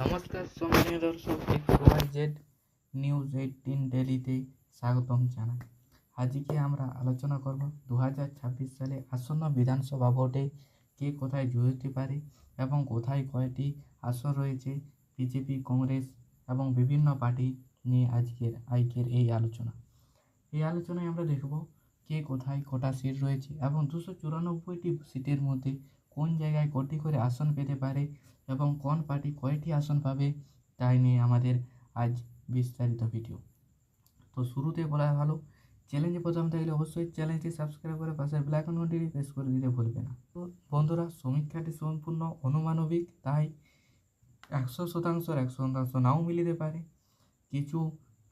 নমস্কার, সম্মানীয় দর্শক ওয়াই জেড নিউজ এইটিন ডেলিতে স্বাগতম জানাই। আজকে আমরা আলোচনা করব দু হাজার ছাব্বিশ সালে আসন্ন বিধানসভা ভোটে কে কোথায় জয়ী হতে পারে এবং কোথায় কয়টি আসন রয়েছে বিজেপি, কংগ্রেস এবং বিভিন্ন পার্টি নিয়ে আজকের আজকের এই আলোচনা। এই আলোচনায় আমরা দেখব কে কোথায় কটা সিট রয়েছে এবং দুশো চুরানব্বইটি সিটের মধ্যে কোন জায়গায় কটি করে আসন পেতে পারে এবং কোন পার্টি কয়টি আসন পাবে তাই নিয়ে আমাদের আজ বিস্তারিত ভিডিও। তো শুরুতে বলা ভালো চ্যালেঞ্জে প্রথম থাকলে অবশ্যই চ্যানেলটি সাবস্ক্রাইব করে পাশের ব্ল্যাক ঘন্টিটি প্রেস করে দিতে ভুলবে না। তো বন্ধুরা, সমীক্ষাটি সম্পূর্ণ অনুমানবিক, তাই একশো শতাংশর একশো শতাংশ নাও মিলিতে পারে। কিছু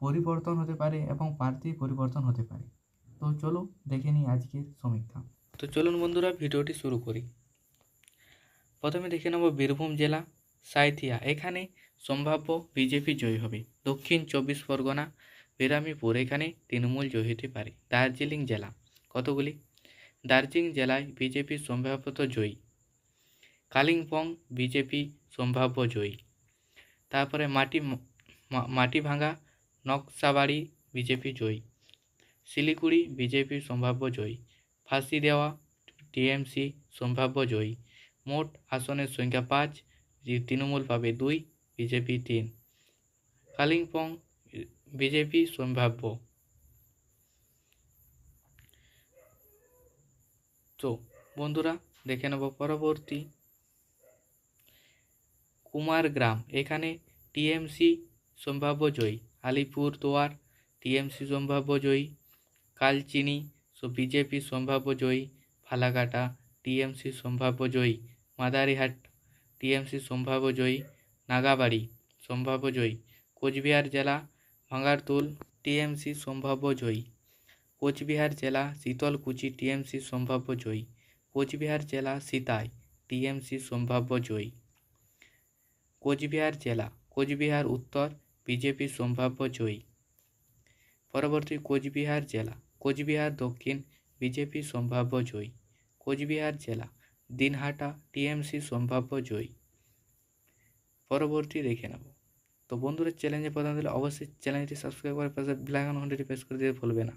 পরিবর্তন হতে পারে এবং প্রার্থী পরিবর্তন হতে পারে। তো চলো দেখে নিই আজকের সমীক্ষা। তো চলুন বন্ধুরা, ভিডিওটি শুরু করি। প্রথমে দেখে নেব বীরভূম জেলা, সাঁইথিয়া। এখানে সম্ভাব্য বিজেপি জয়ী হবে। দক্ষিণ চব্বিশ পরগনা বিরামীপুর এখানে তৃণমূল জয়ী হতে পারে। দার্জিলিং জেলা, কতগুলি? দার্জিলিং জেলায় বিজেপি সম্ভাব্যত জয়ী। কালিম্পং বিজেপি সম্ভাব্য জয়ী। তারপরে মাটি, মা- মাটিভাঙ্গা, নকশাবাড়ি বিজেপি জয়ী। শিলিগুড়ি বিজেপি সম্ভাব্য জয়ী। ফাঁসি দেওয়া টিএমসি সম্ভাব্য জয়ী। মোট আসনের সংখ্যা পাঁচ তৃণমূল পাবে দুই, বিজেপি তিন। কালিম্পং, বিজেপি সম্ভাব্য। তো, বন্ধুরা, দেখে নেব পরবর্তী। কুমার গ্রাম এখানে টিএমসি সম্ভাব্য জয়ী। আলিপুর দুয়ার টিএমসি সম্ভাব্য জয়ী। কালচিনি, সো বিজেপি সম্ভাব্য জয়ী। ফালাকাটা, টিএমসি সম্ভাব্য জয়ী। মাদারিহাট, টিএমসি সম্ভাব্য জয়ী, নাগাবাড়ি সম্ভাব্য জয়ী, কোচবিহার জেলা ভাঙ্গারতুল টিএমসি সম্ভাব্য জয়ী, কোচবিহার জেলা শীতলকুচি, টিএমসি সম্ভাব্য জয়ী, কোচবিহার জেলা সিতাই, টিএমসি সম্ভাব্য জয়ী। কোচবিহার জেলা, কোচবিহার উত্তর, বিজেপি সম্ভাব্য জয়ী। পরবর্তী কোচবিহার জেলা, কোচবিহার দক্ষিণ, বিজেপি সম্ভাব্য জয়ী। কোচবিহার জেলা দিনহাটা টিএমসি সম্ভাব্য জয়ী। পরবর্তী দেখে নেব। তো বন্ধুরা চ্যালেঞ্জে প্রধান দিলে অবশ্যই চ্যানেলটি সাবস্ক্রাইব করে পাশে ব্ল্যাক ঘন্টাটি প্রেস করে দিতে ভুলবে না।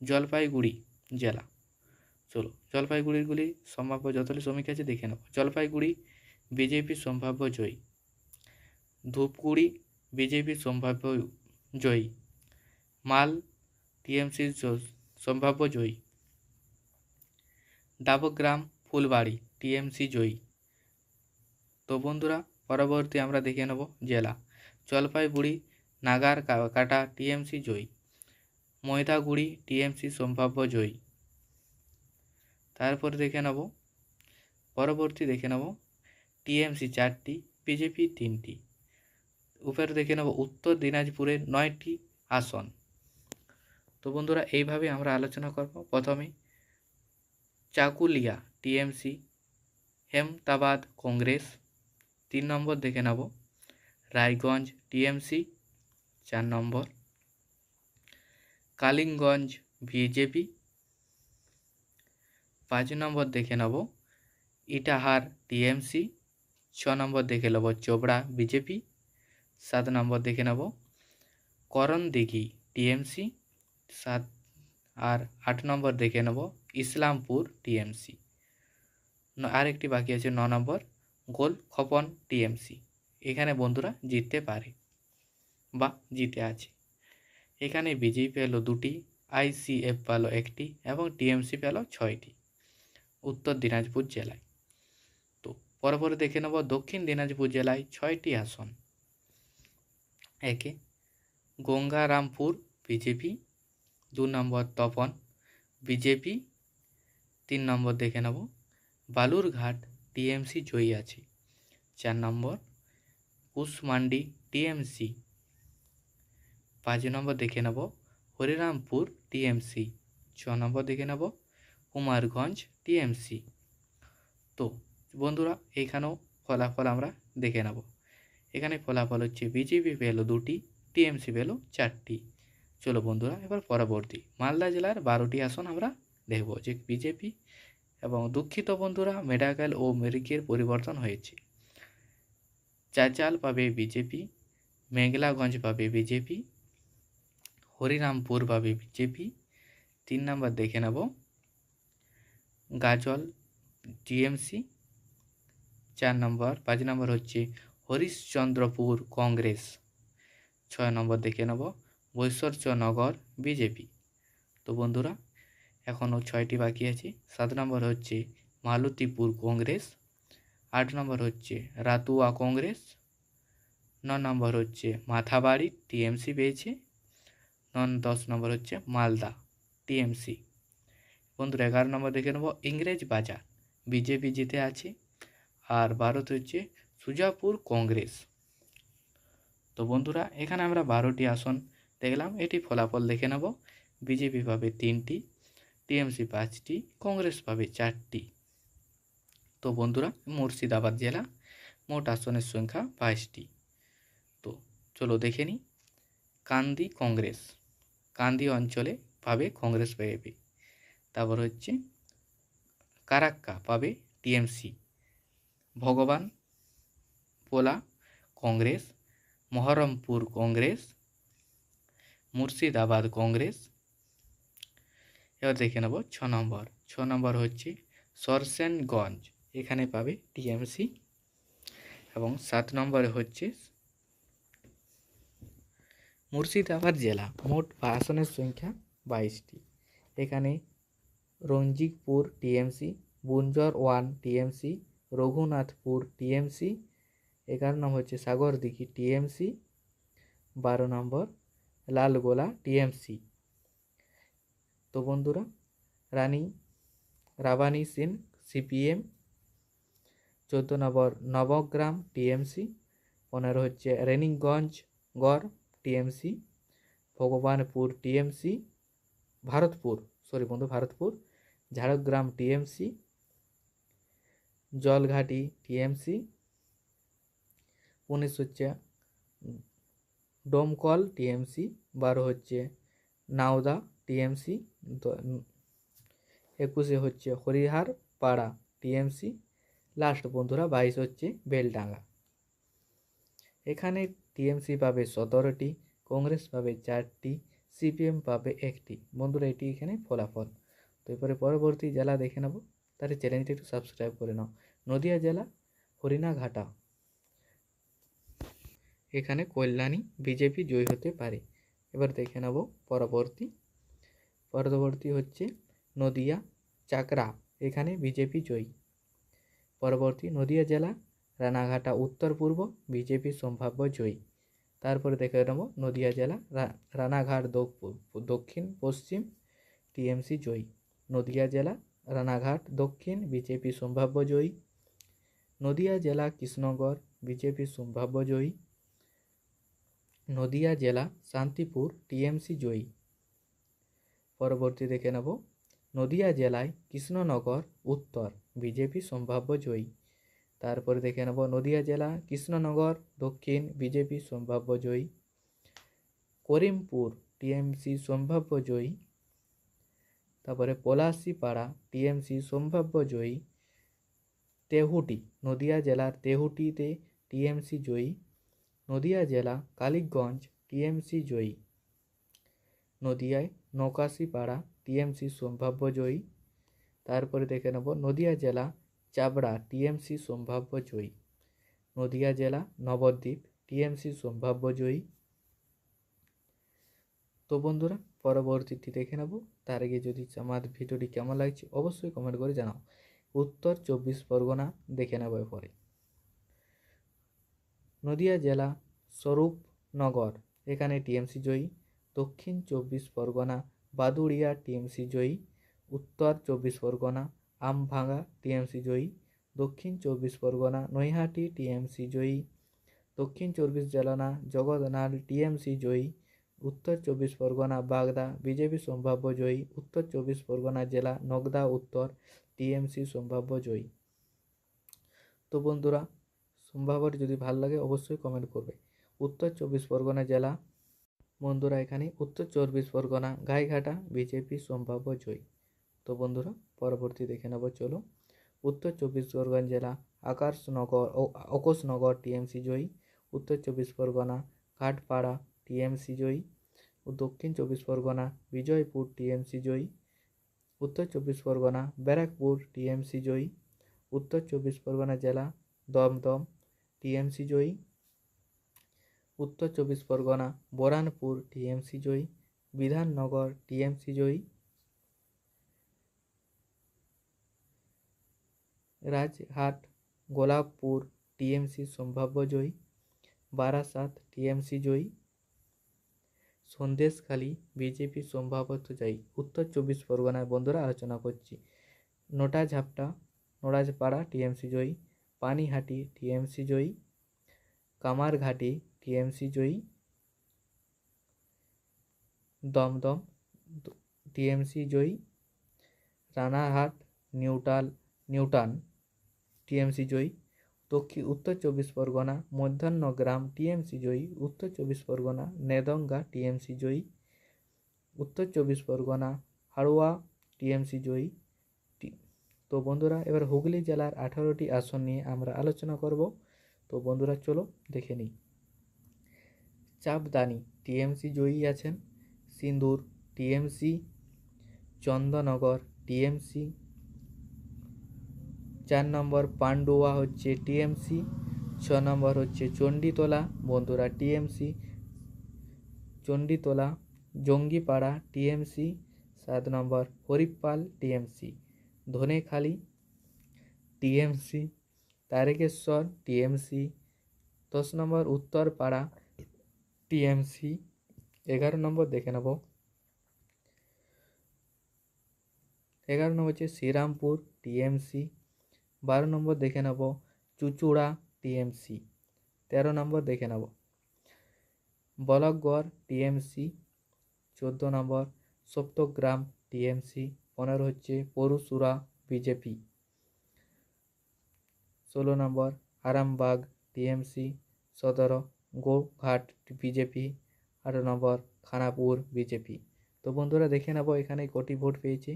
জলপাইগুড়ি জেলা। চলো জলপাইগুড়িগুলি সম্ভাব্য যতগুলি শ্রমিক আছে দেখে নেব। জলপাইগুড়ি বিজেপি সম্ভাব্য জয়ী। ধূপগুড়ি বিজেপি সম্ভাব্য জয়ী। মাল টিএমসি সম্ভাব্য জয়ী। ডাবগ্রাম ফুলবাড়ি। টিএমসি জয়ী। তো বন্ধুরা, পরবর্তী আমরা দেখে নেব জেলা। জলপাইগুড়ি, নাগার কাটা টিএমসি জয়ী। ময়দাগুড়ি টিএমসি সম্ভাব্য জয়ী। তারপর দেখে নেব, পরবর্তী দেখে নেব টিএমসি চারটি, বিজেপি তিনটি। উপরে দেখে নেব উত্তর দিনাজপুরের নয়টি আসন। তো বন্ধুরা, এইভাবে আমরা আলোচনা করব। প্রথমে চাকুলিয়া টিএমসি হেমতাবাদ কংগ্রেস। তিন নম্বর দেখে নেব। রায়গঞ্জ টিএমসি, চার নম্বর। কালিমগঞ্জ বিজেপি। পাঁচ নম্বর দেখে নেব। ইটাহার টিএমসি, ছ নম্বর দেখে নেব চোপড়া বিজেপি, সাত নম্বর দেখে নেব। করণদিঘি টিএমসি, সাত আর আট নম্বর দেখে নেব। ইসলামপুর টিএমসি। আরেকটি বাকি আছে ন নম্বর, গোল খপন টিএমসি। এখানে বন্ধুরা জিততে পারে বা জিতে আছে। এখানে বিজেপি পেল দুটি, আইসিএফ পেল একটি এবং টিএমসি পেল ছয়টি উত্তর দিনাজপুর জেলায়। তো পরপরে দেখে নেব দক্ষিণ দিনাজপুর জেলায় ছয়টি আসন। একে গঙ্গারামপুর বিজেপি, দু নম্বর তপন বিজেপি, তিন নম্বর দেখে নেব বালুরঘাট টিএমসি জয়ী আছে। চার নম্বর কুশমান্ডি টিএমসি। পাঁচ নম্বর দেখে নেব, হরিরামপুর টিএমসি। ছ নম্বর দেখে নেব, কুমারগঞ্জ টিএমসি। তো, বন্ধুরা এইখানেও ফলাফল আমরা দেখে নেব। এখানে ফলাফল হচ্ছে বিজেপি পেল দুটি, টিএমসি পেল চারটি। চলো বন্ধুরা, এবার পরবর্তী। মালদা জেলার বারোটি আসন আমরা দেখব যে বিজেপি এবং দুঃখিত বন্ধুরা মেডিকেল ও মেরিকের পরিবর্তন হয়েছে। চাচাল পাবে বিজেপি, মেঘলাগঞ্জ পাবে বিজেপি, হরিরামপুর পাবে বিজেপি। তিন নম্বর দেখে নেব। গাজল, টিএমসি। চার নম্বর, পাঁচ নম্বর হচ্ছে হরিশ্চন্দ্রপুর কংগ্রেস। ছয় নম্বর দেখে নেব। বৈশ্বর্যনগর বিজেপি। তো বন্ধুরা এখনও ছয়টি বাকি আছে। সাত নম্বর হচ্ছে মালতীপুর কংগ্রেস। আট নম্বর হচ্ছে রাতুয়া কংগ্রেস। ন নম্বর হচ্ছে মাথাবাড়ি, টিএমসি পেয়েছে। ন, দশ নম্বর হচ্ছে মালদা, টিএমসি। বন্ধুরা, এগারো নম্বর দেখে নেব, ইংরেজ বাজার। বিজেপি জিতে আছে। আর ভারত হচ্ছে সুজাপুর কংগ্রেস। তো বন্ধুরা, এখানে আমরা বারোটি আসন দেখলাম। এটি ফলাফল দেখে নেব। বিজেপি পাবে তিনটি টিএমসি পাঁচটি, কংগ্রেস পাবে চারটি। তো বন্ধুরা, মুর্শিদাবাদ জেলা মোট আসনের সংখ্যা বাইশটি। তো চলো দেখে নিই, কান্দি কংগ্রেস। কান্দি অঞ্চলে পাবে কংগ্রেস পাবে তারপর হচ্ছে কারাক্কা পাবে টিএমসি। ভগবান পোলা কংগ্রেস, মহরমপুর কংগ্রেস, মুর্শিদাবাদ কংগ্রেস এবার দেখে নেব ছ নম্বর। ছ নম্বর হচ্ছে সরসেনগঞ্জ। এখানে পাবে টিএমসি। এবং সাত নম্বরে হচ্ছে মুর্শিদাবাদ জেলা। মোট আসনের সংখ্যা বাইশটি। এখানে রঞ্জিকপুর টিএমসি বুঞ্জর ওয়ান টিএমসি, রঘুনাথপুর টিএমসি, এগারো নম্বর হচ্ছে সাগরদিঘি টিএমসি, বারো নম্বর লালগোলা টিএমসি। তো বন্ধুরা, রানী রাবানী সিন, সিপিএম, চোদ্দ নম্বর নবগ্রাম টিএমসি পনেরো হচ্ছে রেনিগঞ্জ গড় TMC, Bhagwanpur TMC, Bharatpur sorry বন্ধু, ভারতপুর, ঝাড়গ্রাম টিএমসি, জলঘাটি টিএমসি, উনিশ হচ্ছে ডোমকল টিএমসি, বারো হচ্ছে নাওদা টিএমসি একুশে হচ্ছে হরিহার পাড়া, টিএমসি। লাস্ট বন্ধুরা, বাইশ হচ্ছে বেলডাঙ্গা। এখানে টিএমসি পাবে সতেরোটি, কংগ্রেস পাবে চারটি, সিপিএম পাবে একটি। বন্ধুরা, এটি এখানে ফলাফল। তো এরপরে পরবর্তী জেলা দেখে নেব। তার চ্যানেলটি একটু সাবস্ক্রাইব করে নাও। নদিয়া জেলা, হরিণাঘাটা। এখানে কল্যাণী, বিজেপি জয়ী হতে পারে। এবার দেখে নেব পরবর্তী। পরবর্তী হচ্ছে নদিয়া, চাকরা, এখানে বিজেপি জয়ী। পরবর্তী নদিয়া জেলা, রানাঘাটা উত্তর পূর্ব বিজেপি সম্ভাব্য জয়ী। তারপরে দেখে নেব নদিয়া জেলা রানাঘাট দক্ষিণ, পশ্চিম টিএমসি জয়ী। নদিয়া জেলা, রানাঘাট দক্ষিণ বিজেপি সম্ভাব্য জয়ী। নদিয়া জেলা কৃষ্ণগড় বিজেপি সম্ভাব্য জয়ী। নদিয়া জেলা, শান্তিপুর টিএমসি জয়ী। পরবর্তী দেখে নেব। নদিয়া জেলায় কৃষ্ণনগর উত্তর, বিজেপি সম্ভাব্য জয়ী। তারপরে দেখে নেব নদিয়া জেলা, কৃষ্ণনগর, দক্ষিণ, বিজেপি সম্ভাব্য জয়ী। করিমপুর, টিএমসি সম্ভাব্য জয়ী। তারপরে পলাশিপাড়া, টিএমসি সম্ভাব্য জয়ী। তেহুটি, নদিয়া জেলার তেহুটিতে টিএমসি জয়ী। নদিয়া জেলা, কালীগঞ্জ, টিএমসি জয়ী। নদিয়ায় নৌকাশিপাড়া, টিএমসি সম্ভাব্য জয়ী তারপরে দেখে নেব নদিয়া জেলা, চাবড়া, টিএমসি সম্ভাব্য জয়ী নদিয়া জেলা, নবদ্বীপ, টিএমসি সম্ভাব্য জয়ী তো বন্ধুরা পরবর্তীটি দেখে নেব। তার আগে যদি আমার ভিডিওটি কেমন লাগছে, অবশ্যই কমেন্ট করে জানাও। উত্তর চব্বিশ পরগনা দেখে নেব পরে নদিয়া জেলা, স্বরূপনগর, এখানে টিএমসি জয়ী। দক্ষিণ চব্বিশ পরগনা, বাদুড়িয়া টিএমসি জয়ী, উত্তর চব্বিশ পরগনা আমভাঙা টিএমসি জয়ী, দক্ষিণ চব্বিশ পরগনা, নৈহাটি টিএমসি জয়ী, দক্ষিণ চব্বিশ জেলানা জগন্নাথ টিএমসি জয়ী, উত্তর চব্বিশ পরগনা, বাগদা বিজেপি সম্ভাব্য জয়ী, উত্তর চব্বিশ পরগনা জেলা নগদা উত্তর টিএমসি সম্ভাব্য জয়ী। তো বন্ধুরা, সম্ভাব্যটি যদি ভালো লাগে অবশ্যই কমেন্ট করবে। উত্তর চব্বিশ পরগনা জেলা বন্ধুরা এখানে উত্তর চব্বিশ পরগনা, গাইঘাটা, বিজেপি, সম্ভাব্য জয়ী। তো বন্ধুরা, পরবর্তী দেখে নেব চলো উত্তর চব্বিশ পরগনা জেলা, আকাশনগর ও অকোশনগর টিএমসি জয়ী। উত্তর চব্বিশ পরগনা ঘাটপাড়া টিএমসি জয়ী। ও দক্ষিণ চব্বিশ পরগনা, বিজয়পুর টিএমসি জয়ী। উত্তর চব্বিশ পরগনা, ব্যারাকপুর টিএমসি জয়ী। উত্তর চব্বিশ পরগনা জেলা, দমদম টিএমসি জয়ী। উত্তর চব্বিশ পরগনা, বরানপুর টিএমসি জয়ী, বিধাননগর টিএমসি জয়ী। রাজহাট, গোলাপপুর টিএমসি সম্ভাব্য জয়ী, বারাসাত টিএমসি জয়ী। সন্দেশখালী বিজেপি সম্ভাবত জয়ী। উত্তর চব্বিশ পরগনায় বন্ধুরা আলোচনা করছি। নোটা ঝাপটা নোড়াজপাড়া টিএমসি জয়ী, পানিহাটি টিএমসি জয়ী, কামারঘাটি টিএমসি জয়ী। দমদম টিএমসি জয়ী। রানারহাট, নিউটাল, নিউটান, টিএমসি জয়ী। দক্ষিণ, উত্তর চব্বিশ পরগনা মধ্যাহ্নগ্রাম টিএমসি জয়ী। উত্তর চব্বিশ পরগনা, নেদঙ্গা, টিএমসি জয়ী। উত্তর চব্বিশ পরগনা, হাড়োয়া, টিএমসি জয়ী। তো বন্ধুরা, এবার হুগলি জেলার আঠারোটি আসন নিয়ে আমরা আলোচনা করব। তো বন্ধুরা, চলো দেখে নিই। চাপদানি টিএমসি জয়ী আছেন সিন্দুর, টিএমসি চন্দননগর টিএমসি চার নম্বর পান্ডুয়া হচ্ছে টিএমসি, ছ নম্বর হচ্ছে চণ্ডীতলা। বন্ধুরা, টিএমসি চণ্ডীতলা, জঙ্গিপাড়া টিএমসি, সাত নম্বর Haripal TMC. Dhanekhali TMC, Tarakeswar TMC, দশ নম্বর উত্তরপাড়া টিএমসি, এগারো নম্বর দেখে নেব। এগারো নম্বর হচ্ছে শ্রীরামপুর টিএমসি, বারো নম্বর দেখে নেব চুচুড়া টিএমসি, তেরো নম্বর দেখে নেব বলকগড় টিএমসি, চোদ্দ নম্বর সপ্তগ্রাম টিএমসি, পনেরো হচ্ছে পরশুরা বিজেপি, ষোলো নম্বর আরামবাগ টিএমসি, সতেরো গোঘাট বিজেপি আঠারো নম্বর খানাপুর বিজেপি। তো বন্ধুরা, দেখে নেব, এখানে কটি ভোট পেয়েছে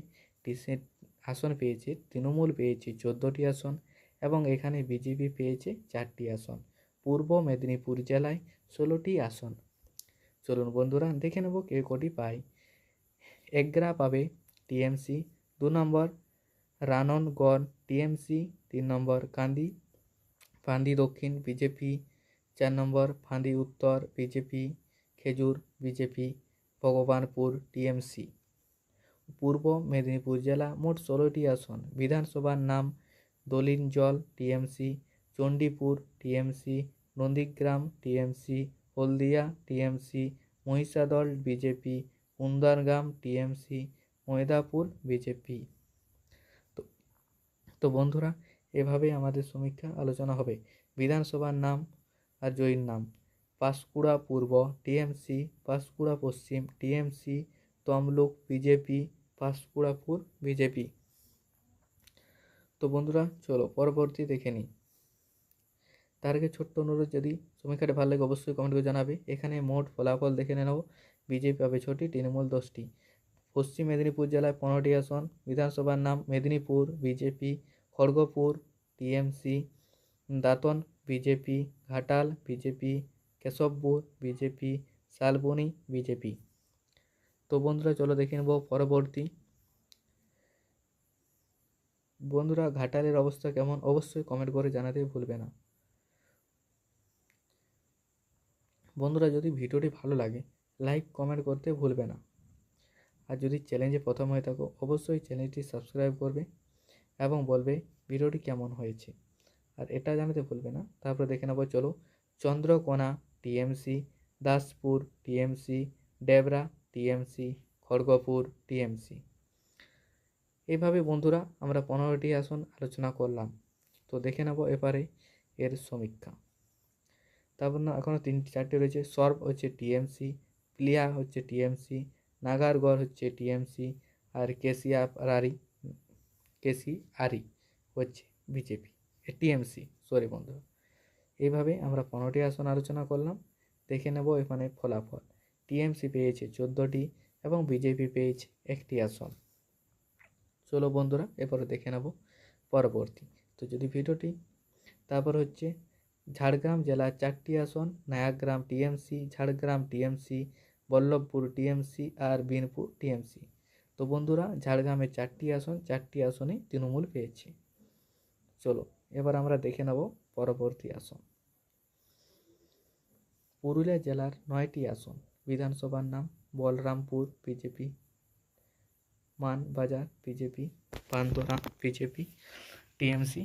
আসন পেয়েছে, তৃণমূল পেয়েছে চোদ্দোটি আসন এবং এখানে বিজেপি পেয়েছে চারটি আসন। পূর্ব মেদিনীপুর জেলায় ষোলোটি আসন। চলুন বন্ধুরা, দেখে নেব কে কটি পায়। এগ্রা পাবে টিএমসি, দু নম্বর রাননগড় টিএমসি, তিন নম্বর কান্দি ফান্দি দক্ষিণ বিজেপি চার নম্বর, ফাঁদি উত্তর, বিজেপি, খেজুর, বিজেপি, ভগবানপুর, টিএমসি। পূর্ব মেদিনীপুর জেলা মোট ষোলোটি আসন। বিধানসভার নাম দলিনজল TMC, Chandipur, TMC, Nandigram, TMC, Haldia, TMC, Mahishadal, BJP কুন্দরগ্রাম TMC, ময়দাপুর, BJP. তো তো বন্ধুরা, এভাবেই আমাদের সমীক্ষা আলোচনা হবে। বিধানসভার নাম আর জয়ীর নাম। পাঁশকুড়া পূর্ব টিএমসি, পাঁশকুড়া পশ্চিম টিএমসি, তমলুক বিজেপি পাঁশকুড়াপুর বিজেপি। তো বন্ধুরা, চলো পরবর্তী দেখে নিই। তার আগে ছোট্ট অনুরোধ, যদি সমীক্ষাটা ভালো লাগে, অবশ্যই কমেন্ট করে জানাবে। এখানে মোট ফলাফল দেখে নেব। বিজেপি পাবে ছটি, তৃণমূল দশটি। পশ্চিম মেদিনীপুর জেলায় পনেরোটি আসন। বিধানসভার নাম Medinipur, BJP, Kharagpur, TMC, Dantan BJP, Ghatal BJP, Keshabpur BJP, Salboni BJP. তো বন্ধুরা, চলো দেখে নেব পরবর্তী। বন্ধুরা, ঘাটালের অবস্থা কেমন? অবশ্যই কমেন্ট করে জানাতে ভুলবে না। বন্ধুরা, যদি ভিডিওটি ভালো লাগে লাইক কমেন্ট করতে ভুলবে না। আর যদি চ্যালেঞ্জে প্রথম হয়ে থাকো, অবশ্যই চ্যানেলটি সাবস্ক্রাইব করবে এবং বলবে ভিডিওটি কেমন হয়েছে। আর এটা জানাতে ভুলবে না। তারপরে দেখে নেব, চলো। Chandrakona, TMC. Daspur, TMC. Debra, TMC. Kharagpur, TMC. এইভাবে বন্ধুরা আমরা পনেরোটি আসন আলোচনা করলাম। তো দেখে নেব এবারে এর সমীক্ষা। তারপর না এখনও তিনটি, চারটে রয়েছে। সর্ব হচ্ছে টিএমসি প্লিয়া হচ্ছে টিএমসি, নাগারগড় হচ্ছে টিএমসি, আর কেসিয়া আরি কেসি আরি হচ্ছে বিজেপি। টিএমসি, সরি বন্ধুরা এইভাবে আমরা পনেরোটি আসন আলোচনা করলাম। দেখে নেব এখানে ফলাফল। টিএমসি পেয়েছে চোদ্দোটি এবং বিজেপি পেয়েছে একটি আসন। চলো বন্ধুরা, এরপরে দেখে নেব পরবর্তী। তো যদি ভিডিওটি, তারপর হচ্ছে ঝাড়গ্রাম জেলার চারটি আসন, Nayagram TMC, Jhargram TMC, Ballavpur TMC আর বিনপুর টিএমসি। তো বন্ধুরা, ঝাড়গ্রামের চারটি আসন, চারটি আসনেই তৃণমূল পেয়েছে। চলো এবার আমরা দেখে নেব পরবর্তী আসন। পুরুলিয়া জেলার নয়টি আসন, বিধানসভার নাম বলরামপুর বিজেপি, মানবাজার বিজেপি পান্দোরা বিজেপি, টিএমসি,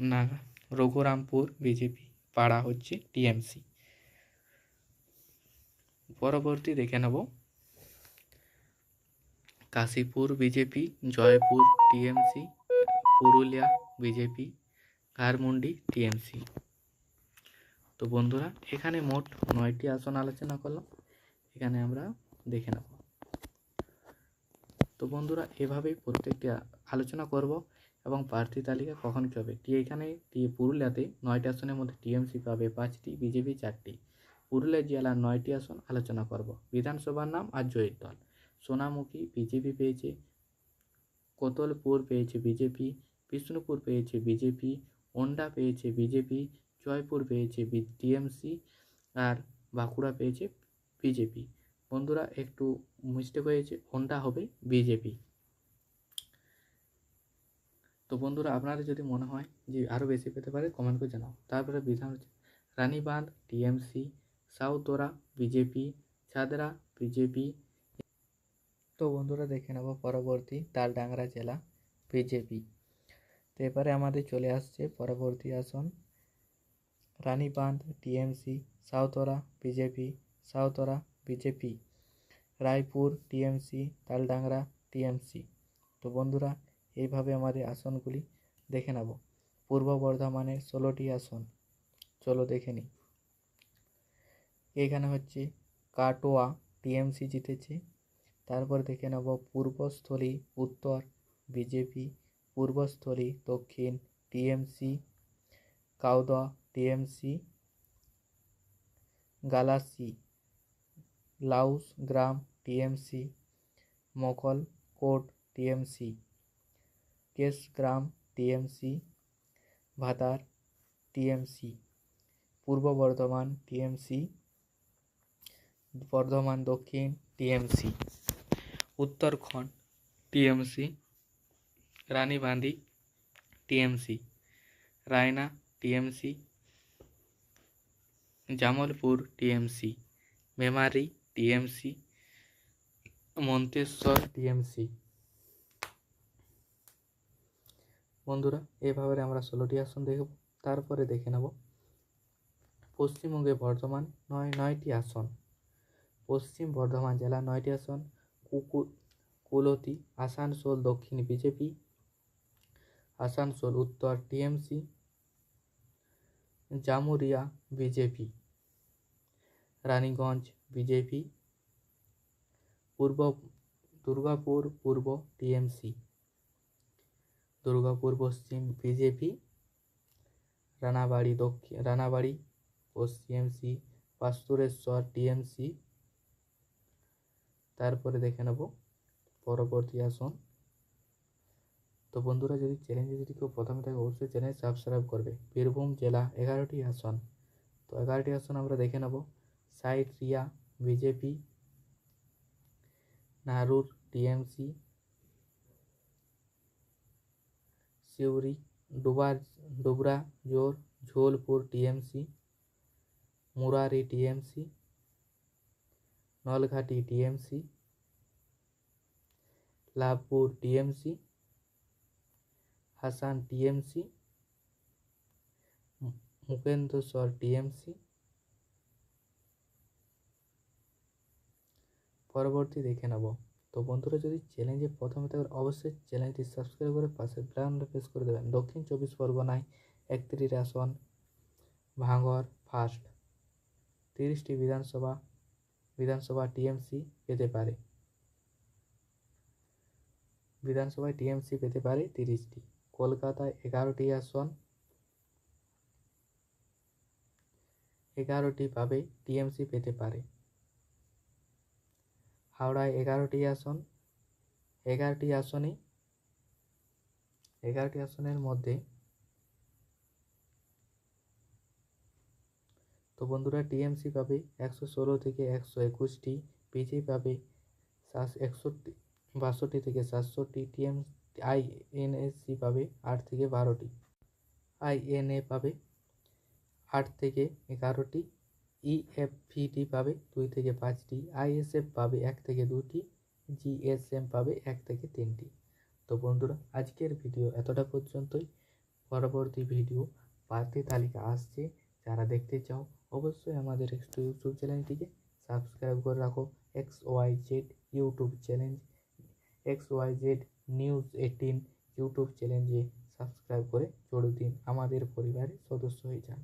নাগা, রঘুরামপুর বিজেপি, পাড়া হচ্ছে টিএমসি। পরবর্তী দেখে নেব Kashipur BJP, Joypur TMC, Purulia BJP ঘারমুন্ডি TMC. তো বন্ধুরা, এখানে মোট নয়টি আসন আলোচনা করলাম। এখানে আমরা দেখে নেব। তো বন্ধুরা, এভাবেই প্রত্যেকটি আলোচনা করব এবং প্রার্থী তালিকা কখন কী হবে? টি এখানে, টি পুরুলিয়াতে নয়টি আসনের মধ্যে টিএমসি পাবে পাঁচটি, বিজেপি চারটি। পুরুলিয়া জেলার নয়টি আসন আলোচনা করব। বিধানসভার নাম আর জয়ীর দল। সোনামুখী বিজেপি পেয়েছে, কোতলপুর পেয়েছে বিজেপি, বিষ্ণুপুর পেয়েছে বিজেপি ওন্ডা পেয়েছে বিজেপি জয়পুর পেয়েছে টিএমসি আর বাঁকুড়া পেয়েছে বিজেপি বন্ধুরা, একটু মিস্টেক হয়েছে ওন্ডা হবে বিজেপি তো বন্ধুরা, আপনাদের যদি মনে হয় যে আরও বেশি পেতে পারে কমেন্ট করে জানাও। তারপরে বিধান হচ্ছে রানীবাঁধ টিএমসি সাউতোরা বিজেপি ছাদরা বিজেপি তো বন্ধুরা, দেখে নেব পরবর্তী তালডাংরা জেলা বিজেপি তো এবারে আমাদের চলে আসছে পরবর্তী আসন। রানীবাঁধ, টিএমসি, সাউতরা, BJP সাউতরা, BJP, Raipur, TMC, Taldangra, TMC. তো বন্ধুরা, এইভাবে আমাদের আসনগুলি দেখে নেব। পূর্ব বর্ধমানের ষোলোটি আসন। চলো দেখে নিই। এখানে হচ্ছে কাটোয়া, টিএমসি জিতেছে। তারপর দেখে নেব পূর্বস্থলী, উত্তর, বিজেপি পূর্বস্থলী, দক্ষিণ টিএমসি, কাউদা টিএমসি, গালাসি, লাউস গ্রাম টিএমসি মকল কোট টিএমসি কেশগ্রাম টিএমসি, ভাতার টিএমসি, পূর্ব বর্ধমান টিএমসি, বর্ধমান দক্ষিণ টিএমসি, উত্তরখণ্ড TMC রানীবাঁধি TMC. Raina, TMC. Jamalpur, TMC. Memari, TMC. Manteswar, TMC. বন্ধুরা, এভাবে আমরা ষোলোটি আসন দেখব। তারপরে দেখে নেব পশ্চিমবঙ্গে বর্ধমান নয়, নয়টি আসন। পশ্চিম বর্ধমান জেলা নয়টি আসন কুকু কুলতি, আসানসোল, দক্ষিণ বিজেপি আসানসোল উত্তর TMC. Jamuria, BJP. Raniganj, BJP. পূর্ব, দুর্গাপুর, পূর্ব টিএমসি। দুর্গাপুর, পশ্চিম বিজেপি। রানাবাড়ি দক্ষিণ রানাবাড়ি পশ্চিমসি পাস্তুরেশ্বর টিএমসি। তারপরে দেখে নেব, পরবর্তী আসন। তো বন্ধুরা, যদি চ্যানেলে যদি কেউ প্রথমে থাকে, অবশ্যই চ্যানেল সাবস্ক্রাইব করবে। বীরভূম জেলা এগারোটি আসন। তো এগারোটি আসন আমরা দেখে নেব। সাইড রিয়া, বিজেপি, নারুর, টিএমসি, সিউড়ি, ডুবার, ডুবরা, জোর, ঝোলপুর, TMC, Murari, TMC, Nalghati, TMC, Labhpur, TMC Hasan TMC মুকেন্দ্রস্বর TMC. পরবর্তী দেখে নেব। তো বন্ধুরা, যদি চ্যালেঞ্জে প্রথমে থাকেন অবশ্যই চ্যানেলটি সাবস্ক্রাইব করে পাশে বেলানটা প্রেস করে দেবেন। দক্ষিণ চব্বিশ পরগনায় একত্রিশ আসন ভাঙর ফার্স্ট তিরিশটি বিধানসভা বিধানসভা টিএমসি পেতে পারে। বিধানসভায় টিএমসি পেতে পারে তিরিশটি। কলকাতায় এগারোটি আসন। এগারোটি পাবে টিএমসি পেতে পারে। হাওড়ায় এগারোটি আসন। এগারোটি আসনই এগারোটি আসনের মধ্যে তো বন্ধুরা টিএমসি পাবে একশো ষোলো থেকে একশো একুশটি পিজি পাবে সাত একষট্টি বাষট্টি থেকে সাতষট্টি টিএম আইএনএসসি পাবে আট থেকে বারোটি। আইএনএ পাবে আট থেকে এগারোটি। ইএফভিডি পাবে দুই থেকে পাঁচটি। আইএসএফ পাবে এক থেকে দুটি। জিএসএম পাবে এক থেকে তিনটি। তো বন্ধুরা, আজকের ভিডিও এতটা পর্যন্তই। পরবর্তী ভিডিও প্রার্থী তালিকা আসছে। যারা দেখতে চাও, অবশ্যই আমাদের একটু ইউটিউব চ্যানেলটিকে সাবস্ক্রাইব করে রাখো। X Y Z YouTube channel X Y Z news eighteen YouTube চ্যানেলে সাবস্ক্রাইব করে জোড় দিন আমাদের পরিবারের সদস্য হয়ে যান।